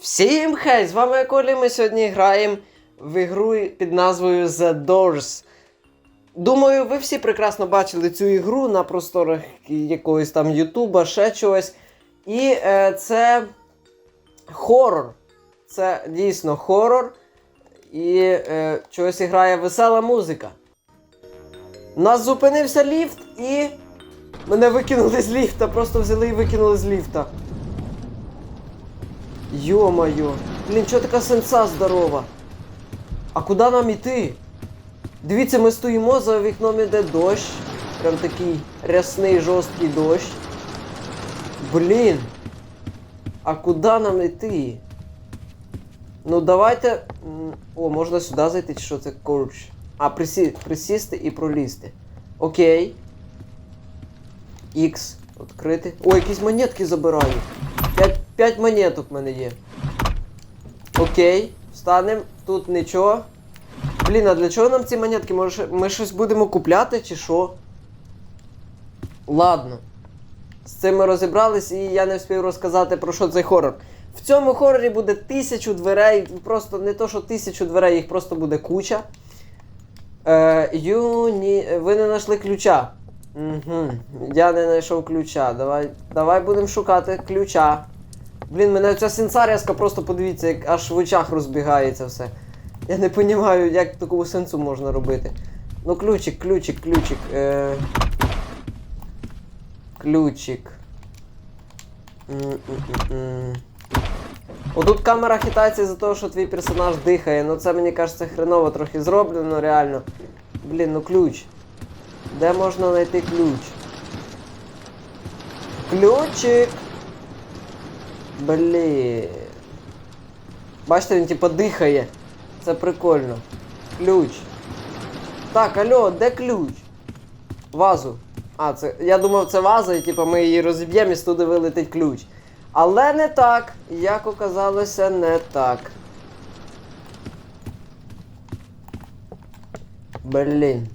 Всім хей! З вами Колі. Ми сьогодні граємо в ігру під назвою The Doors. Думаю, ви всі прекрасно бачили цю ігру на просторах якогось там Ютуба, ще чогось. І е, це хорор. Це дійсно хорор. І е, чогось грає весела музика. Нас зупинився ліфт і. Мене викинули з ліфта, просто взяли і викинули з ліфта. Йо-моє. Блін, чого така сенса здорова? А куди нам іти? Дивіться, ми стоїмо, за вікном іде дощ. Прям такий рясний, жорсткий дощ. Блін. А куди нам йти? Ну давайте. О, можна сюди зайти, чи що це корч? А, присі... присісти і пролізти. Окей. X. Відкрити. О, якісь монетки забираю. 5, 5 монеток в мене є. Окей. Встанем. Тут нічого. Блін, а для чого нам ці монетки? Може, ми щось будемо купляти чи що? Ладно. З цим ми розібрались і я не встиг розказати про що цей хорор. В цьому хорорі буде тисячу дверей. Просто не то, що тисячу дверей, їх просто буде куча. Е, юні... Ви не знайшли ключа. Угу. Я не знайшов ключа. Давай, давай будемо шукати ключа. Блін, мене ця сенсаріаска просто подивіться, як аж в очах розбігається все. Я не розумію, як такого сенсу можна робити. Ну, ключик, ключик, ключик. Е... Ключик. М-м-м-м. Отут камера хитається за того, що твій персонаж дихає. Ну це мені кажеться хреново трохи зроблено, реально. Блін, ну ключ. Де можна знайти ключ? Ключик. Блін. Бачите, він типа дихає. Це прикольно. Ключ. Так, алло, де ключ? Вазу. А, це. Я думав, це ваза, і типа ми її розіб'ємо і з туди вилетить ключ. Але не так. Як оказалося, не так. Блін.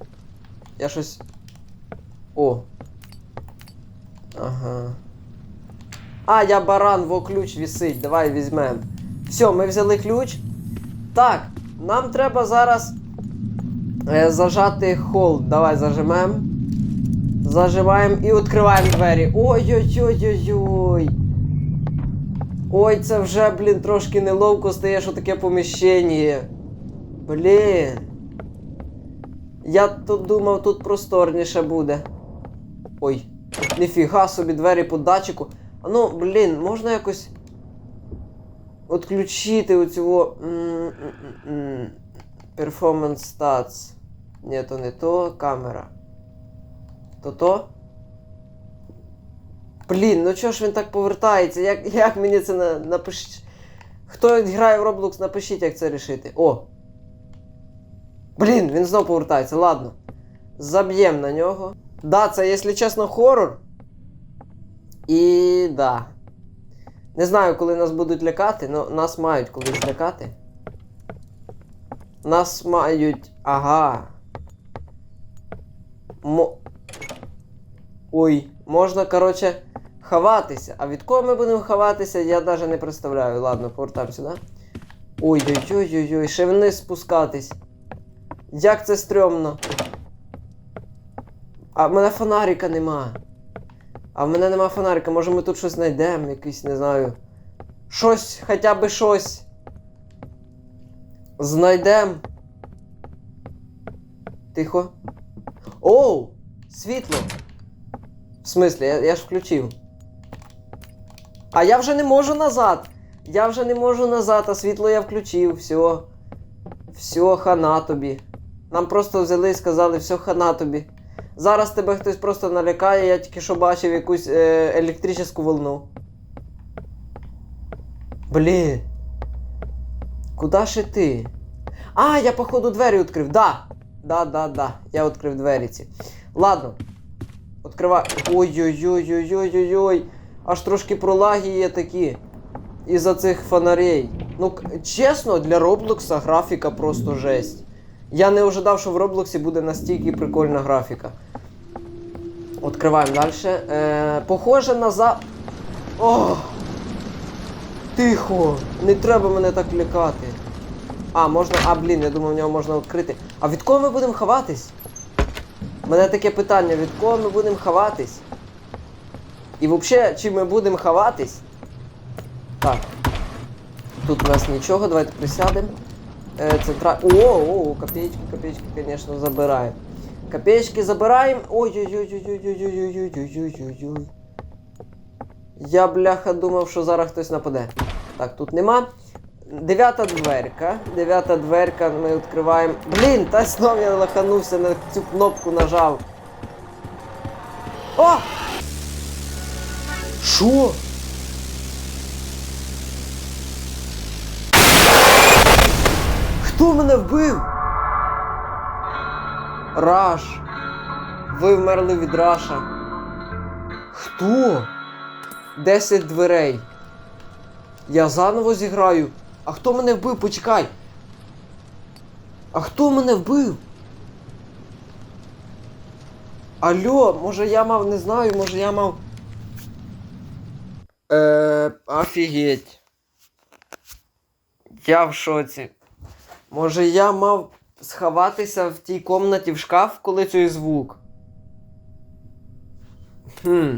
Я щось. О. Ага. А, я баран, во ключ вісить. Давай візьмем. Все, ми взяли ключ. Так, нам треба зараз е, зажати холд. Давай зажимемо. Зажимаємо і відкриваємо двері. Ой-ой-ой-ой-ой. Ой, це вже, блін, трошки неловко стає, що таке поміщення. Блін. Я тут думав, тут просторніше буде. Ой, ніфіга собі двері по датчику. Ну, блін, можна якось. Отключити оцього. м-м-м-м, Performance stats. Ні, то не то, камера. То то? Блін, ну чого ж він так повертається? Як, як мені це на, напишіть? Хто грає в Roblox, напишіть, як це рішити. О! Блін, він знов повертається, ладно. Заб'ємо на нього. Да, це, якщо чесно, хорор. І да. Не знаю, коли нас будуть лякати, але нас мають колись лякати. Нас мають. Ага. Мо... Ой, можна, короче, ховатися. А від кого ми будемо ховатися, я навіть не представляю. Ладно, повертаємо сюди. Ой-ой-ой-ой-ой, ще вниз спускатись. Як це стрьомно. А в мене фонарика нема. А в мене нема фонарика, може ми тут щось знайдемо, якийсь, не знаю. Щось, хоча б щось. Знайдем. Тихо. Оу! Світло! В смислі, я, я ж включив. А я вже не можу назад! Я вже не можу назад, а світло я включив, все. Все, хана тобі. Нам просто взяли і сказали, все хана тобі. Зараз тебе хтось просто налякає, я тільки що бачив якусь е, електричну волну. Блін. Куда ж ти? А, я походу двері відкрив. Да. Да, да, да. Я відкрив двері ці. Ладно. Відкриваю. Ой-ой-ой-ой-ой-ой-ой. Аж трошки пролаги є такі. Із-за цих фонарей. Ну, чесно, для Роблокса графіка просто жесть. Я не ожидав, що в Роблоксі буде настільки прикольна графіка. Відкриваємо далі. Е, похоже на за. Ох! Тихо! Не треба мене так лякати. А, можна. А, блін, я думав, в нього можна відкрити. А від кого ми будемо ховатись? У мене таке питання, від кого ми будемо ховатись? І взагалі, чи ми будемо ховатись? Так. Тут у нас нічого, давайте присядемо. Е, центра... О, о, копеечки, копеечки, конечно, забираємо. Копеечки забираємо. Ой-ой-ой-ой-ой-ой-ой-ой-ой-ой-ой-ой. Я, бляха, думав, що зараз хтось нападе. Так, тут нема. Дев'ята дверка. Дев'ята дверка, ми відкриваємо. Блін, та знов я лаханувся на цю кнопку нажав. О! Що? Хто мене вбив? Раш. Ви вмерли від Раша. Хто? Десять дверей. Я заново зіграю. А хто мене вбив? Почекай. А хто мене вбив? Алло, може я мав, не знаю, може я мав. Е, офігеть. Я в шоці. Може я мав сховатися в тій комнаті в шкаф, коли цей звук. Хм.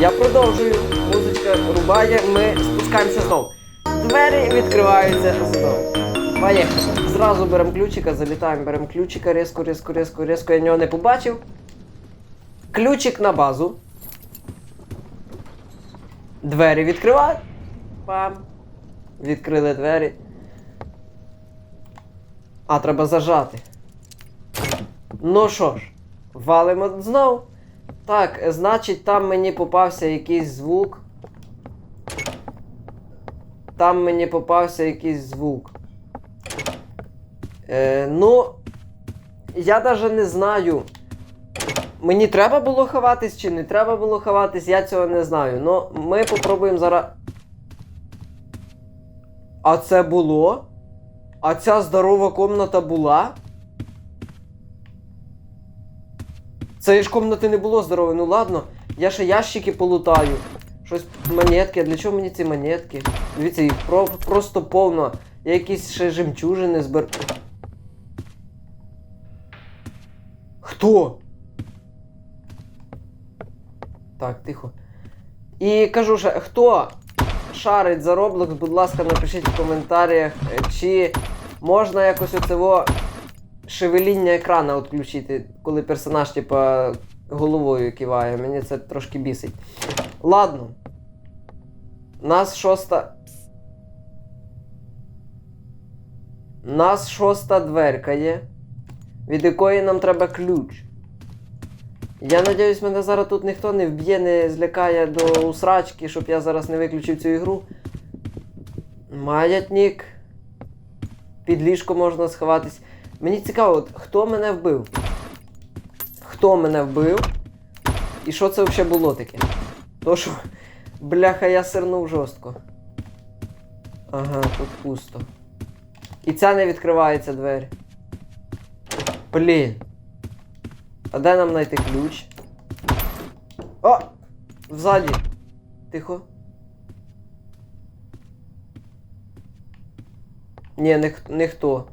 Я продовжую. Музичка рубає, ми спускаємося знову. Двері відкриваються знову. Поїхали. Зразу беремо ключика, залітаємо, беремо ключика, різко, різко, різко, різко, я нього не побачив. Ключик на базу. Двері відкривають. Пам. Відкрили двері. А, треба зажати. Ну що ж, валимо знов. Так, значить, там мені попався якийсь звук. Там мені попався якийсь звук. Е, ну, я навіть не знаю. Мені треба було ховатись чи не треба було ховатись, я цього не знаю. Ну, ми попробуємо зараз. А це було? А ця здорова комната була? Цієї ж комнати не було здорової, ну ладно. Я ще ящики полутаю. Щось монетки, а для чого мені ці монетки? Дивіться, їх про, просто повно. Я якісь ще жемчужини збер. Хто? Так, тихо. І кажу ще, хто шарить за Roblox, будь ласка, напишіть в коментарях, е, чи можна якось оцього шевеління екрана відключити, коли персонаж, типа, головою киває. Мені це трошки бісить. Ладно. Нас шоста. Нас шоста дверка є, від якої нам треба ключ. Я надіюсь, мене зараз тут ніхто не вб'є, не злякає до усрачки, щоб я зараз не виключив цю ігру. Маятник. Під ліжко можна сховатись. Мені цікаво, от, хто мене вбив? Хто мене вбив? І що це взагалі було таке? То що, бляха, я сирнув жорстко. Ага, тут пусто. І ця не відкривається двері. Блін. А де нам знайти ключ? О! Взаді. Тихо. Ні, ніх, ніхто.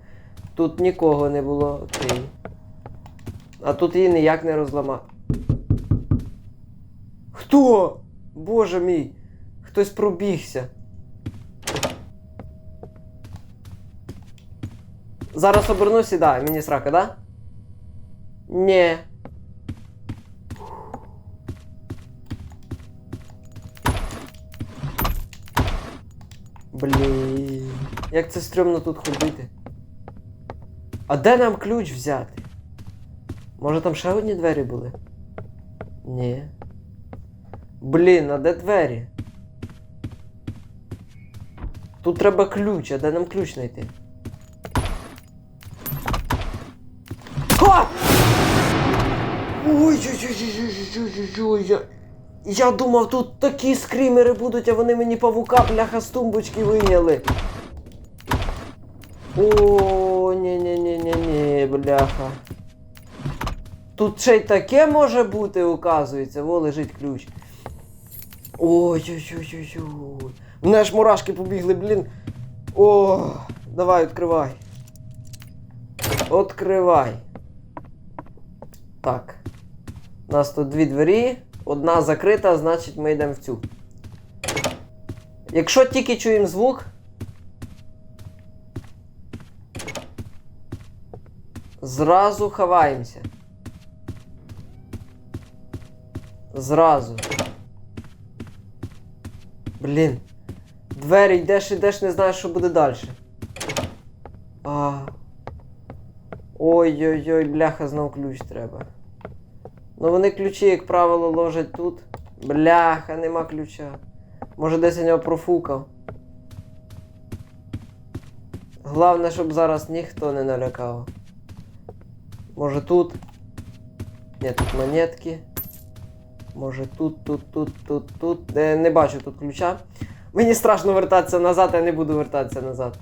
Тут нікого не було. Окей. А тут її ніяк не розламав. Хто? Боже мій! Хтось пробігся. Зараз обернусь і да, мені срака, да? Ні. Блін. Як це стрьомно тут ходити. А де нам ключ взяти? Може там ще одні двері були? Ні. Блін, а де двері? Тут треба ключ, а де нам ключ знайти? Ха! Ой-ой-ой-ой-ой-ой-ой-ой. Я, я думав, тут такі скрімери будуть, а вони мені павука, бляха, з тумбочки вийняли. О, ні-ні-ні-ні-ні, бляха. Тут ще й таке може бути, оказується. Во лежить ключ. Ой-ой-ой-ой-ой. У мене ж мурашки побігли, блін. О, давай, відкривай. Откривай. Так. У нас тут дві двері. Одна закрита, значить ми йдемо в цю. Якщо тільки чуємо звук. Зразу ховаємося. Зразу. Блін. Двері йдеш, йдеш, не знаєш, що буде далі. А. Ой-ой-ой, бляха, знов ключ треба. Ну вони ключі, як правило, ложать тут. Бляха, нема ключа. Може десь я нього профукав. Головне, щоб зараз ніхто не налякав. Може тут. Ні, тут монетки. Може тут, тут, тут, тут, тут. Де не бачу тут ключа. Мені страшно вертатися назад, я не буду вертатися назад.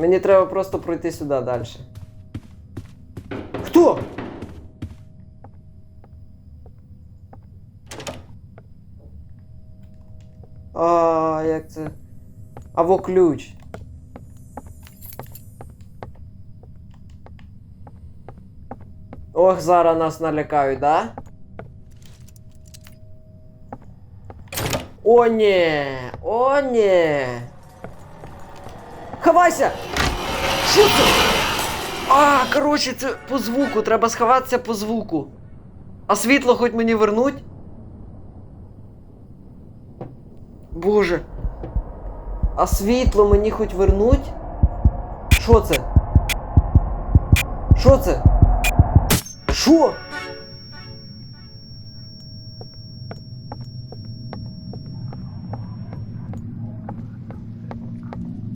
Мені треба просто пройти сюди далі. Хто? А, як це? А во ключ. Ох, зараз нас налякають, да? О, ні! О, ні! Ховайся! Що це? А, коротше, це по звуку, треба сховатися по звуку. А світло хоч мені вернуть? Боже. А світло мені хоч вернуть? Що це? Що це? Що?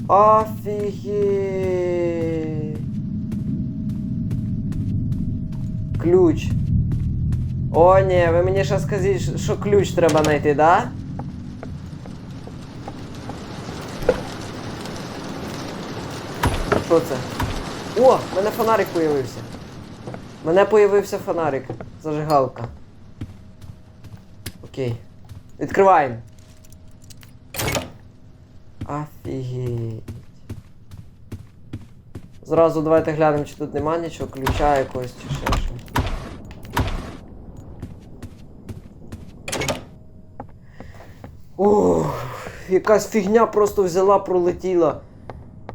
Офігеть. Ключ. О, ні, ви мені ще скажіть, що ключ треба знайти, да? Що це? О, в мене фонарик появився. В Мене появився фонарик. Зажигалка. Окей. Відкриваємо. Офігеть. Зразу давайте глянемо, чи тут нема нічого, ключа якогось чи ще щось. Ух, якась фігня просто взяла, пролетіла.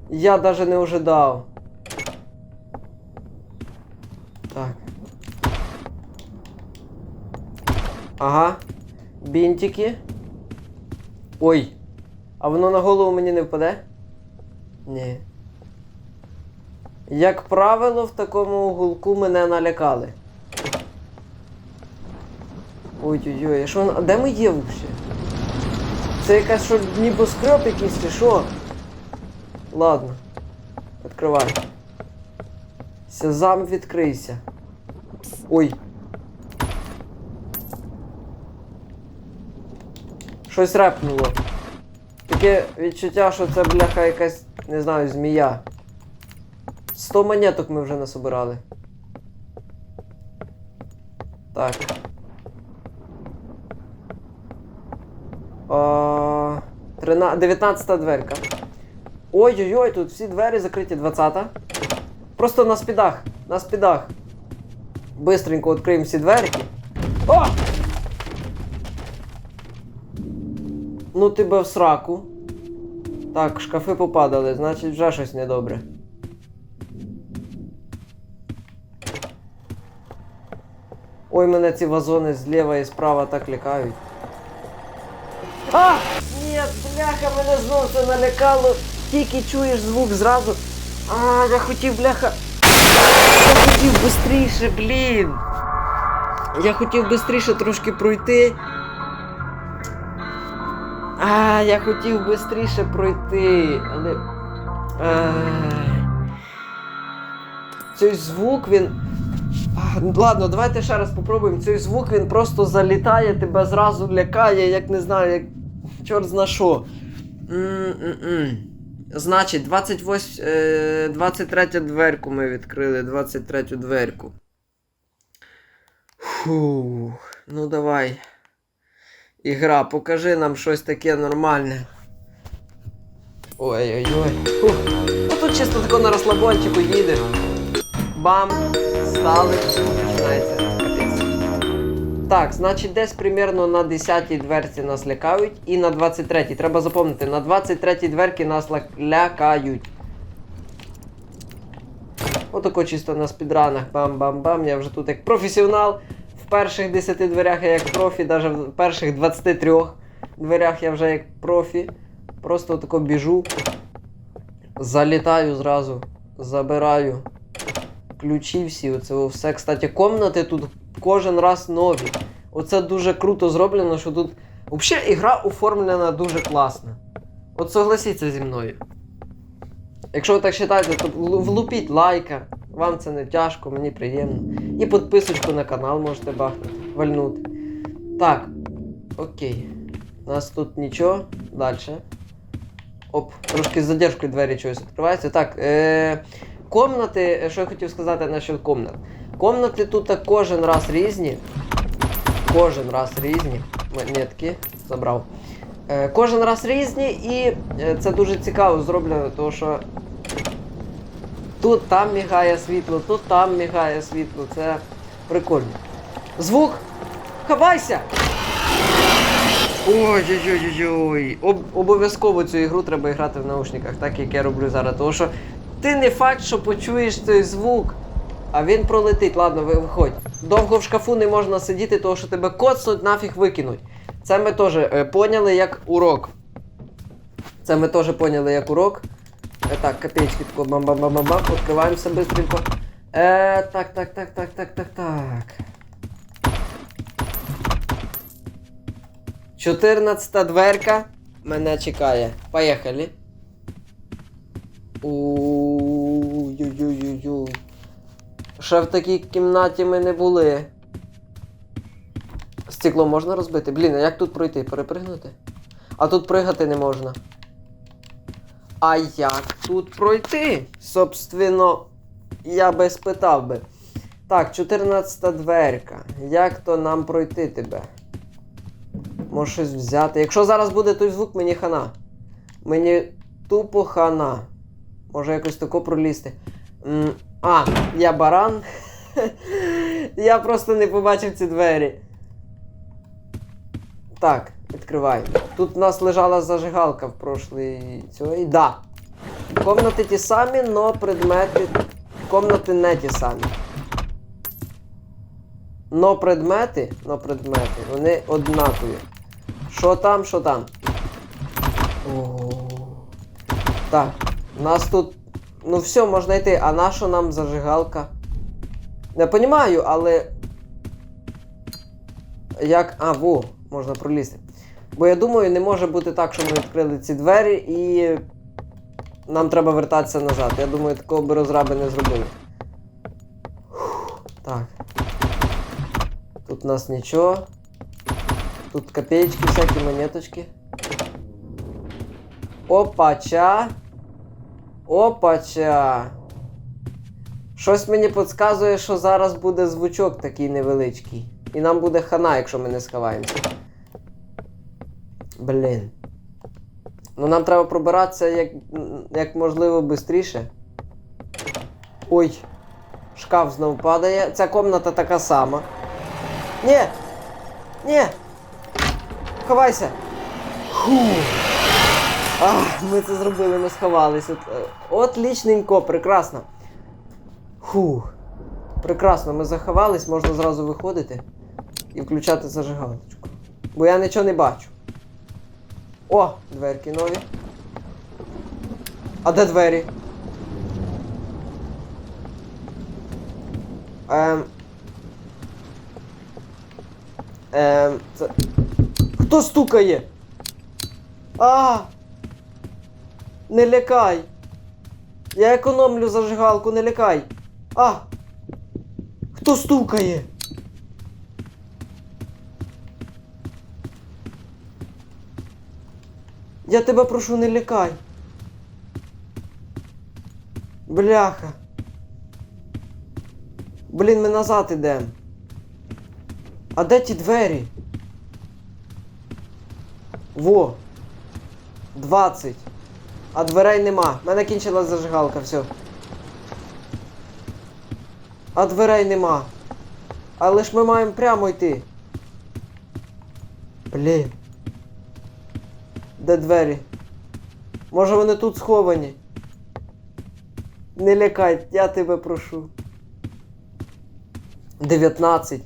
Я даже не ожидав. Так. Ага. Бінтики. Ой. А воно на голову мені не впаде? Ні. Як правило, в такому уголку мене налякали. Ой-ой-ой, а що а де ми є взагалі? Це якась що небоскреб якийсь чи що? Ладно. Відкривай. Сезам відкрийся. Ой. Щось репнуло. Таке відчуття, що це бляха якась, не знаю, змія. 100 монеток ми вже насобирали. Так. О, 13, 19 дверка. Ой-ой-ой, тут всі двері закриті 20-та. Просто на спідах. На спідах. Бистренько відкриємо всі дверки. О! Ну тебе в сраку. Так, шкафи попадали, значить вже щось недобре. Ой, мене ці вазони зліва і справа так лякають. А! Ні, бляха, мене знов це налякало. Тільки чуєш звук зразу. А, хотів, бляха. Я хотів швидше, блін. Я хотів швидше трошки пройти. А, я хотів швидше пройти, але. Ай. Цей звук він. А, Ладно, давайте ще раз попробуємо. Цей звук він просто залітає, тебе зразу лякає, як не знаю, як чорт зна що. М-м-м. Значить, 28, е, 23 дверку ми відкрили, 23 дверку. Фу, ну давай. Ігра, покажи нам щось таке нормальне. Ой-ой-ой. Фух. Ну тут чисто тако на розслабончику їдеш. Бам! Стали. Так, значить, десь примерно на 10-й дверці нас лякають і на 23-й. Треба запам'ятати, на 23-й дверці нас лякають. Отако чисто на спідранах. Бам-бам-бам. Я вже тут як професіонал. В перших 10 дверях я як профі, навіть в перших 23 дверях я вже як профі. Просто отако біжу. Залітаю зразу. Забираю. Ключі всі, оце все. Кстати, комнати тут кожен раз нові. Оце дуже круто зроблено, що тут. Взагалі, ігра оформлена дуже класно. От согласіться зі мною. Якщо ви так вважаєте, то влупіть лайка. Вам це не тяжко, мені приємно. І підписочку на канал можете бахнути, вальнути. Так. Окей. У нас тут нічого. Далі. Оп, трошки з задержкою двері чогось відкриваються. Так, е- комнати, е, що я хотів сказати насчет комнат. Комнати тут кожен раз різні. Кожен раз різні. Монетки забрав. Е, кожен раз різні, і е, це дуже цікаво зроблено, тому що тут там мігає світло, тут там мігає світло. Це прикольно. Звук! Хавайся! Ой-ой-ой-ой. Об, обов'язково цю ігру треба грати в наушниках, так як я роблю зараз. Тому що ти не факт, що почуєш цей звук, а він пролетить. Ладно, ви виходь. Довго в шкафу не можна сидіти, тому що тебе коцнуть, нафіг викинуть. Це ми теж е, поняли як урок. Це ми теж поняли як урок. Е, так, копеечки тако бам-бам-бам-бам, відкриваємося швидко. Е, так, так, так, так, так, так, так. 14 дверка мене чекає. Поїхали. Ой-ой-ой-ой. Ще в такій кімнаті ми не були. Стекло можна розбити? Блін, а як тут пройти? Перепригнути? А тут пригати не можна. А як тут пройти? Собственно, я би спитав би. Так, 14 дверка. Як то нам пройти тебе? Може щось взяти. Якщо зараз буде той звук, мені хана. Мені тупо хана. Може якось тако пролізти. А, я баран. я просто не побачив ці двері. Так, відкриваємо. Тут у нас лежала зажигалка в прошлій цій. Да. Комнати ті самі, но предмети. Комнати не ті самі. Но предмети, но предмети, вони однакові. Що там, що там? Ого. Так, у нас тут. Ну все, можна йти, а на що нам зажигалка? Не понімаю, але. Як. А, во, можна пролізти. Бо я думаю, не може бути так, що ми відкрили ці двері і. Нам треба вертатися назад. Я думаю, такого би розраби не зробили. Так. Тут у нас нічого. Тут копеечки, всякі монеточки. Опача. Опача. Щось мені підказує, що зараз буде звучок такий невеличкий. І нам буде хана, якщо ми не сховаємося. Блін. Ну нам треба пробиратися як, як можливо швидше. Ой. Шкаф знову падає. Ця комната така сама. Ні! Ні! Ховайся! Фу. Ах, ми це зробили, ми сховалися. От, е, Отлічненько, прекрасно. Фух. Прекрасно, ми заховались, можна зразу виходити і включати зажигалочку. Бо я нічого не бачу. О, дверки нові. А де двері? Ем. Ем. Це... Хто стукає? А! Не лякай! Я економлю зажигалку, не лякай! А! Хто стукає? Я тебе прошу, не лякай. Бляха. Блін, ми назад ідемо. А де ті двері? Во. 20. А дверей нема. В мене кінчилась зажигалка, все. А дверей нема. Але ж ми маємо прямо йти. Блін. Де двері? Може вони тут сховані? Не лякай, я тебе прошу. 19.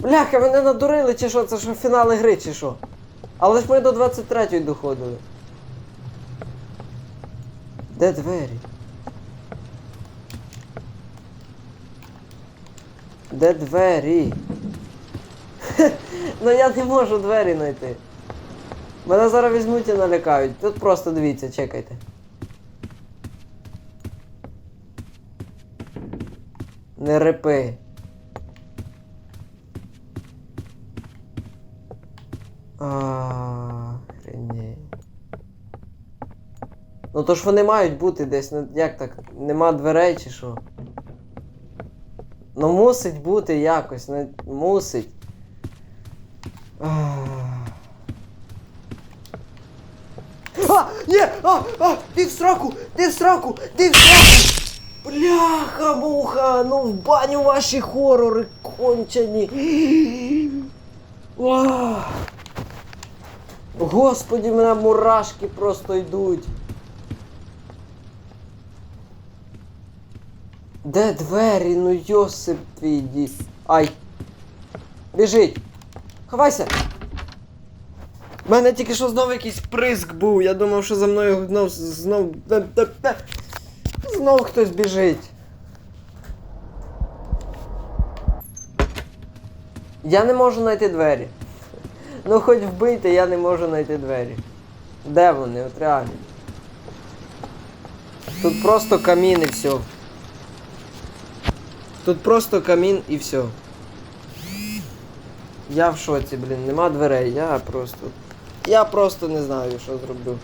Бляха, мене надурили чи що? Це що фінали гри чи що? Але ж ми до 23-ї доходили. Де двері? Де двері? Ну я не можу двері знайти. Мене зараз візьмуть і налякають. Тут просто дивіться, чекайте. Не репи. Охренеть. Ну то ж вони мають бути десь, ну як так? Нема дверей чи що? Ну мусить бути якось, ну мусить. А! Ні! А! А! Ти в сраку! Ти в сраку! Ти в сраку! Бляха, муха! Ну в баню ваші хорори кончені! Ах. Господи, мене мурашки просто йдуть. Де двері? Ну Йосип твій дід. Ай. Біжить. Ховайся. У мене тільки що знову якийсь приск був. Я думав, що за мною знов знов. Знов хтось біжить. Я не можу знайти двері. Ну хоч вбийте, я не можу знайти двері. Де вони? От реально. Тут просто камін і все. Тут просто камін і все. Я в шоці, блін, нема дверей, я просто. Я просто не знаю, що зроблю.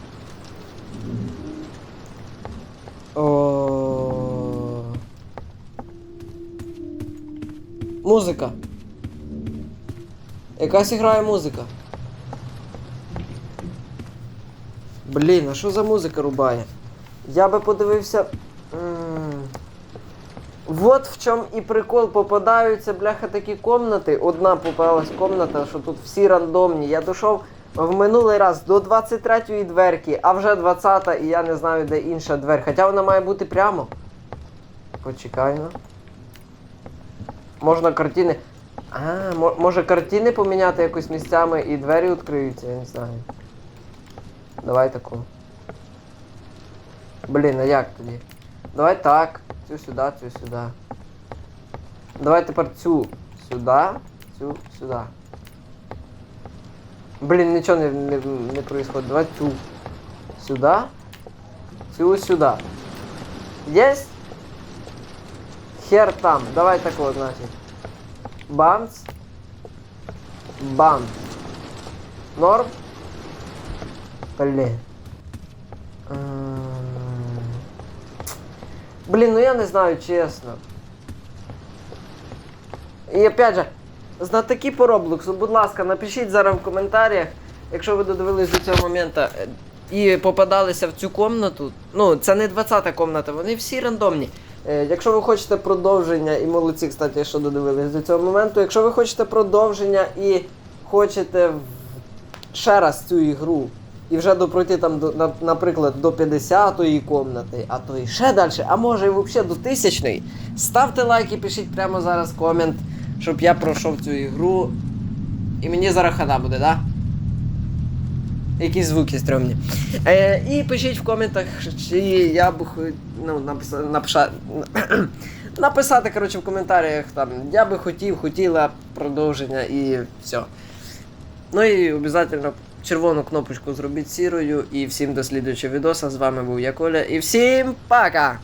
О. Музика. Якась грає музика. Блін, а що за музика рубає? Я би подивився. Вот в чому і прикол попадаються, бляха, такі комнати. Одна попалась комната, що тут всі рандомні. Я дійшов в минулий раз до 23-ї дверки, а вже 20-та і я не знаю, де інша двер. Хоча вона має бути прямо. Почекай ну. Можна картини. А, може картини поміняти якось місцями і двері відкриються, я не знаю. Давай таку. Блін, а як тоді? Давай так. Цю сюди, цю сюди. Давай тепер цю сюди, цю сюди. Блін, нічого не, не, не происходит. Давай цю сюди. Цю сюди. Есть? Хер там. Давай так вот, значит. Бамс. Бам. Норм. Блин. Блін, ну я не знаю, чесно. І опять же, знатоки по Роблоксу, будь ласка, напишіть зараз в коментарях, якщо ви додивились до цього моменту і попадалися в цю комнату. Ну, це не 20-та комната, вони всі рандомні. Е, Якщо ви хочете продовження, і молодці, кстати, що додивились до цього моменту, якщо ви хочете продовження і хочете ще раз цю ігру і вже допройти там, до, наприклад, до 50-ї комнати, а то і ще далі, а може і взагалі до 1000-ї, ставте лайк і пишіть прямо зараз комент, щоб я пройшов цю ігру. І мені зараз хана буде, да? Якісь звуки стрьомні. Е, і пишіть в коментах, чи я б ну, написа, напиша, написати коротше, в коментарях там, я би хотів, хотіла продовження і все. Ну і обов'язково червону кнопочку зробіть сірою. І всім до слідуючого відоса. З вами був я Коля. І всім пока!